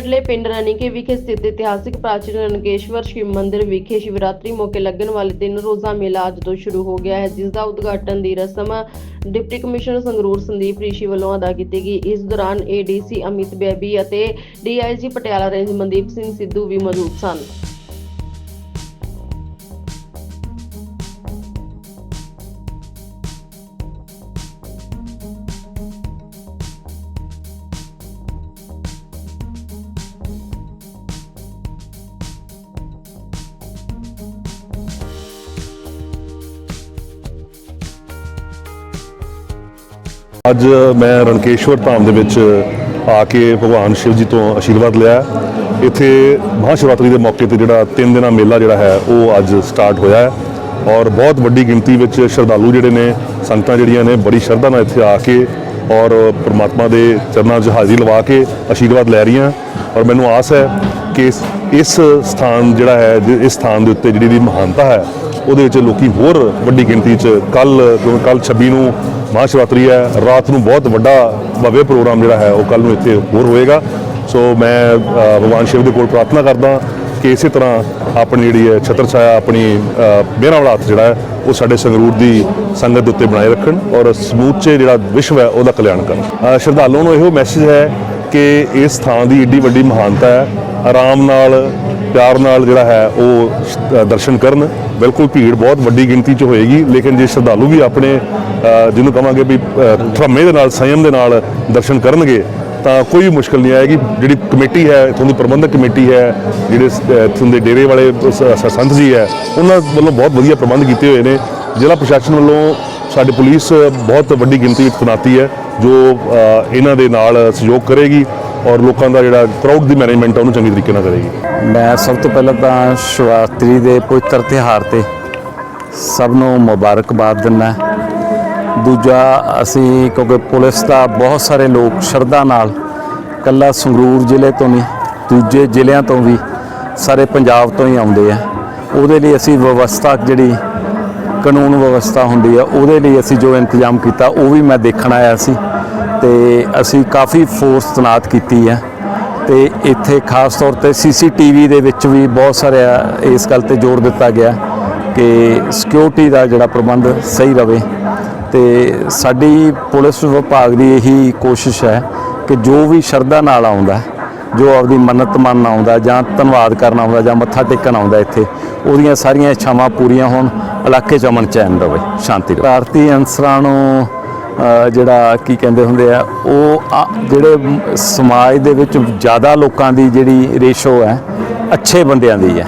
ਨੇੜਲੇ ਪਿੰਡ ਰਣੀਕੇ ਵਿਖੇ ਸਥਿਤ ਇਤਿਹਾਸਿਕ ਪ੍ਰਾਚੀਨ ਰਣਕੇਸ਼ਵਰ ਸ਼ਿਵ ਮੰਦਿਰ ਵਿਖੇ ਸ਼ਿਵਰਾਤਰੀ ਮੌਕੇ ਲੱਗਣ ਵਾਲੇ ਤਿੰਨ ਰੋਜ਼ਾ ਮੇਲਾ ਅੱਜ ਤੋਂ ਸ਼ੁਰੂ ਹੋ ਗਿਆ ਹੈ, ਜਿਸ ਦਾ ਉਦਘਾਟਨ ਦੀ ਰਸਮ ਡਿਪਟੀ ਕਮਿਸ਼ਨਰ ਸੰਗਰੂਰ ਸੰਦੀਪ ਰਿਸ਼ੀ ਵੱਲੋਂ ਅਦਾ ਕੀਤੀ ਗਈ। ਇਸ ਦੌਰਾਨ ਏਡੀਸੀ ਅਮਿਤ ਬੇਬੀ ਅਤੇ ਡੀਆਈਜੀ ਪਟਿਆਲਾ ਰੇਂਜ ਮਨਦੀਪ ਸਿੰਘ ਸਿੱਧੂ ਵੀ ਮੌਜੂਦ ਸਨ। ਅੱਜ ਮੈਂ ਰਣਕੇਸ਼ਵਰ ਧਾਮ ਦੇ ਵਿੱਚ ਆ ਕੇ ਭਗਵਾਨ ਸ਼ਿਵ ਜੀ ਤੋਂ ਆਸ਼ੀਰਵਾਦ ਲਿਆ ਇੱਥੇ ਮਹਾਸ਼ਿਵਰਾਤਰੀ ਦੇ ਮੌਕੇ ਤੇ ਜਿਹੜਾ 3 ਦਿਨਾਂ ਮੇਲਾ ਜਿਹੜਾ ਹੈ, ਉਹ ਅੱਜ ਸਟਾਰਟ ਹੋਇਆ ਹੈ। ਔਰ ਬਹੁਤ ਵੱਡੀ ਗਿਣਤੀ ਵਿੱਚ ਸ਼ਰਧਾਲੂ ਜਿਹੜੇ ਨੇ, ਸੰਗਤਾਂ ਜਿਹੜੀਆਂ ਨੇ, ਬੜੀ ਸ਼ਰਧਾ ਨਾਲ ਇੱਥੇ ਆ ਕੇ ਔਰ ਪ੍ਰਮਾਤਮਾ ਦੇ ਚਰਨਾਂ 'ਚ ਹਾਜ਼ਰੀ ਲਵਾ ਕੇ ਆਸ਼ੀਰਵਾਦ ਲੈ ਰਹੀਆਂ ਔਰ ਮੈਨੂੰ ਆਸ ਹੈ ਕਿ ਇਸ- ਇਸ ਸਥਾਨ ਜਿਹੜਾ ਹੈ ਇਸ ਸਥਾਨ ਦੇ ਉੱਤੇ ਜਿਹੜੀ ਦੀ ਮਹਾਨਤਾ ਹੈ, ਉਹਦੇ ਵਿੱਚ ਲੋਕੀ ਹੋਰ ਵੱਡੀ ਗਿਣਤੀ 'ਚ ਕੱਲ ਕੱਲ 26 ਨੂੰ ਮਹਾਸ਼ਿਵਰਾਤਰੀ ਹੈ। ਰਾਤ ਨੂੰ ਬਹੁਤ ਵੱਡਾ ਭव्य ਪ੍ਰੋਗਰਾਮ ਜਿਹੜਾ ਹੈ ਉਹ ਕੱਲ ਨੂੰ ਇੱਥੇ ਹੋਰ ਹੋਏਗਾ। ਸੋ ਮੈਂ ਭਗਵਾਨ ਸ਼ਿਵ ਦੇ ਕੋਲ ਪ੍ਰਾਰਥਨਾ ਕਰਦਾ ਕਿ ਇਸੇ ਤਰ੍ਹਾਂ ਆਪਣੀ ਜਿਹੜੀ ਹੈ ਛਤਰ ਛਾਇਆ ਆਪਣੀ ਮੇਰਾ ਵਾਲਾ ਹੱਥ ਜਿਹੜਾ ਹੈ ਉਹ ਸਾਡੇ ਸੰਗਰੂਰ ਦੀ ਸੰਗਤ ਦੇ ਉੱਤੇ ਬਣਾਏ ਰੱਖਣ ਔਰ ਸਮੂਚੇ ਜਿਹੜਾ ਵਿਸ਼ਵ ਹੈ ਉਹਦਾ ਕਲਿਆਣ ਕਰਨ। ਅ, ਸ਼ਰਧਾਲੂਆਂ ਨੂੰ ਇਹੋ ਮੈਸੇਜ ਹੈ ਕਿ ਇਸ ਥਾਂ ਦੀ ਏਡੀ ਵੱਡੀ ਮਹਾਨਤਾ ਹੈ। ਆਰਾਮ ਨਾਲ ਪਿਆਰ ਨਾਲ ਜਿਹੜਾ ਹੈ ਉਹ ਦਰਸ਼ਨ ਕਰਨ। ਬਿਲਕੁਲ ਭੀੜ ਬਹੁਤ ਵੱਡੀ ਗਿਣਤੀ 'ਚ ਹੋਏਗੀ ਲੇਕਿਨ ਜੇ ਸ਼ਰਧਾਲੂ ਵੀ ਆਪਣੇ ਜਿਹਨੂੰ ਕਹਾਂਗੇ ਵੀ ਅ, ਧਰਮੇ ਦੇ ਨਾਲ ਸੰਯਮ ਦੇ ਨਾਲ ਦਰਸ਼ਨ ਕਰਨਗੇ ਤਾਂ ਕੋਈ ਮੁਸ਼ਕਲ ਨਹੀਂ ਆਏਗੀ। ਜਿਹੜੀ ਕਮੇਟੀ ਹੈ ਇੱਥੋਂ ਦੀ ਪ੍ਰਬੰਧਕ ਕਮੇਟੀ ਹੈ ਜਿਹੜੇ ਸ- ਇੱਥੋਂ ਦੇ ਡੇਰੇ ਵਾਲੇ ਸੰਤ ਜੀ ਹੈ ਉਹਨਾਂ ਵੱਲੋਂ ਬਹੁਤ ਵਧੀਆ ਪ੍ਰਬੰਧ ਕੀਤੇ ਹੋਏ ਨੇ। ਜ਼ਿਲ੍ਹਾ ਪ੍ਰਸ਼ਾਸਨ ਵੱਲੋਂ ਸਾਡੇ ਪੁਲਿਸ ਬਹੁਤ ਵੱਡੀ ਗਿਣਤੀ ਵਿੱਚ ਤੈਨਾਤੀ ਹੈ ਜੋ ਇਹਨਾਂ ਦੇ ਨਾਲ ਸਹਿਯੋਗ ਕਰੇਗੀ ਔਰ ਲੋਕਾਂ ਦਾ ਜਿਹੜਾ ਕਰਾਊਡ ਦੀ ਮੈਨੇਜਮੈਂਟ ਹੈ ਉਹਨੂੰ ਚੰਗੀ ਤਰੀਕੇ ਨਾਲ ਕਰੇਗੀ। ਮੈਂ ਸਭ ਤੋਂ ਪਹਿਲਾਂ ਤਾਂ ਸ਼ਿਵਰਾਤਰੀ ਦੇ ਪਵਿੱਤਰ ਤਿਉਹਾਰ ਤੇ ਸਭ ਨੂੰ ਮੁਬਾਰਕਬਾਦ ਦਿੰਦਾ ਦੂਜਾ, ਅਸੀਂ ਕਿਉਂਕਿ ਪੁਲਿਸ ਦਾ ਬਹੁਤ ਸਾਰੇ ਲੋਕ ਸ਼ਰਧਾ ਨਾਲ ਕੱਲਾ ਸੰਗਰੂਰ ਜ਼ਿਲ੍ਹੇ ਤੋਂ ਨਹੀਂ, ਦੂਜੇ ਜ਼ਿਲ੍ਹਿਆਂ ਤੋਂ ਵੀ ਸਾਰੇ ਪੰਜਾਬ ਤੋਂ ਹੀ ਆਉਂਦੇ ਆ। ਉਹਦੇ ਲਈ ਅਸੀਂ ਵਿਵਸਥਾ, ਜਿਹੜੀ ਕਾਨੂੰਨ ਵਿਵਸਥਾ ਹੁੰਦੀ ਆ, ਉਹਦੇ ਲਈ ਅਸੀਂ ਜੋ ਇੰਤਜ਼ਾਮ ਕੀਤਾ, ਉਹ ਵੀ ਮੈਂ ਦੇਖਣ ਆਇਆ ਸੀ ਤੇ ਅਸੀਂ ਕਾਫੀ ਫੋਰਸ ਤਨਾਤ ਕੀਤੀ ਹੈ ਤੇ ਇੱਥੇ ਖਾਸ ਤੌਰ ਤੇ ਸੀਸੀਟੀਵੀ ਦੇ ਵਿੱਚ ਵੀ ਬਹੁਤ ਸਾਰੇ ਇਸ ਗੱਲ ਤੇ ਜ਼ੋਰ ਦਿੱਤਾ ਗਿਆ ਕਿ ਸਿਕਿਉਰਿਟੀ ਦਾ ਜਿਹੜਾ ਪ੍ਰਬੰਧ ਸਹੀ ਰਵੇ। ਤੇ ਸਾਡੀ ਪੁਲਿਸ ਵਿਭਾਗ ਦੀ ਇਹੀ ਕੋਸ਼ਿਸ਼ ਹੈ ਕਿ ਜੋ ਵੀ ਸ਼ਰਧਾ ਨਾਲ ਆਉਂਦਾ, ਜੋ ਆਪਦੀ ਮੰਨਤ ਮੰਨਣ ਆਉਂਦਾ ਜਾਂ ਧੰਨਵਾਦ ਕਰਨ ਆਉਂਦਾ ਜਾਂ ਮੱਥਾ ਟੇਕਣ ਆਉਂਦਾ ਇੱਥੇ, ਉਹਦੀਆਂ ਸਾਰੀਆਂ ਇੱਛਾਵਾਂ ਪੂਰੀਆਂ ਹੋਣ, ਇਲਾਕੇ 'ਚ ਅਮਨ ਚੈਨ ਰਵੇ। ਸ਼ਾਂਤੀ ਰਵੇ। ਭਾਰਤੀ ਅਨਸਰਾਂ ਨੂੰ ਜਿਹੜਾ ਕੀ ਕਹਿੰਦੇ ਹੁੰਦੇ ਆ, ਉਹ ਜਿਹੜੇ ਸਮਾਜ ਦੇ ਵਿੱਚ ਜ਼ਿਆਦਾ ਲੋਕਾਂ ਦੀ ਜਿਹੜੀ ਰੇਸ਼ੋ ਹੈ, ਅੱਛੇ ਬੰਦਿਆਂ ਦੀ ਹੈ।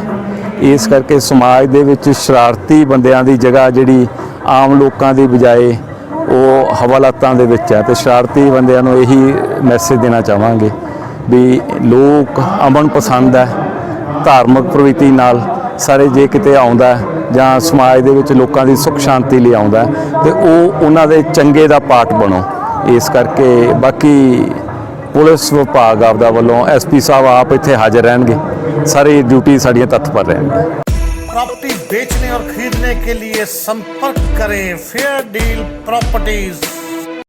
ਇਸ ਕਰਕੇ ਸਮਾਜ ਦੇ ਵਿੱਚ ਸ਼ਰਾਰਤੀ ਬੰਦਿਆਂ ਦੀ ਜਗ੍ਹਾ ਜਿਹੜੀ ਆਮ ਲੋਕਾਂ ਦੀ ਬਜਾਏ ਉਹ ਹਵਾਲਾਤਾਂ ਦੇ ਵਿੱਚ ਹੈ। ਤੇ ਸ਼ਰਾਰਤੀ ਬੰਦਿਆਂ ਨੂੰ ਇਹੀ ਮੈਸੇਜ ਦੇਣਾ ਚਾਹਾਂਗੇ ਵੀ ਲੋਕ ਅਮਨ ਪਸੰਦ ਹੈ, ਧਾਰਮਿਕ ਪ੍ਰਵਿਰਤੀ ਨਾਲ ਸਾਰੇ ਜੇ ਕਿਤੇ ਆਉਂਦਾ ਹੈ ਜਾਂ ਸਮਾਜ ਦੇ ਵਿੱਚ ਲੋਕਾਂ ਦੀ ਸੁੱਖ ਸ਼ਾਂਤੀ ਲਈ ਆਉਂਦਾ ਹੈ ਤੇ ਉਹ ਉਹਨਾਂ ਦੇ ਚੰਗੇ ਦਾ ਪਾਰਟ ਬਣੋ ਇਸ ਕਰਕੇ ਬਾਕੀ ਪੁਲਿਸ ਵਿਭਾਗ ਆਪਦਾ ਵੱਲੋਂ ਐਸਪੀ ਸਾਹਿਬ ਆਪ ਇੱਥੇ ਹਾਜ਼ਰ ਰਹਿਣਗੇ ਸਾਰੀ ਡਿਊਟੀ ਸਾਡੀਆਂ ਤਤਪਰ ਰਹਿਣਗੇ प्रॉपर्टी बेचने और खरीदने के लिए संपर्क करें फेयर डील प्रॉपर्टीज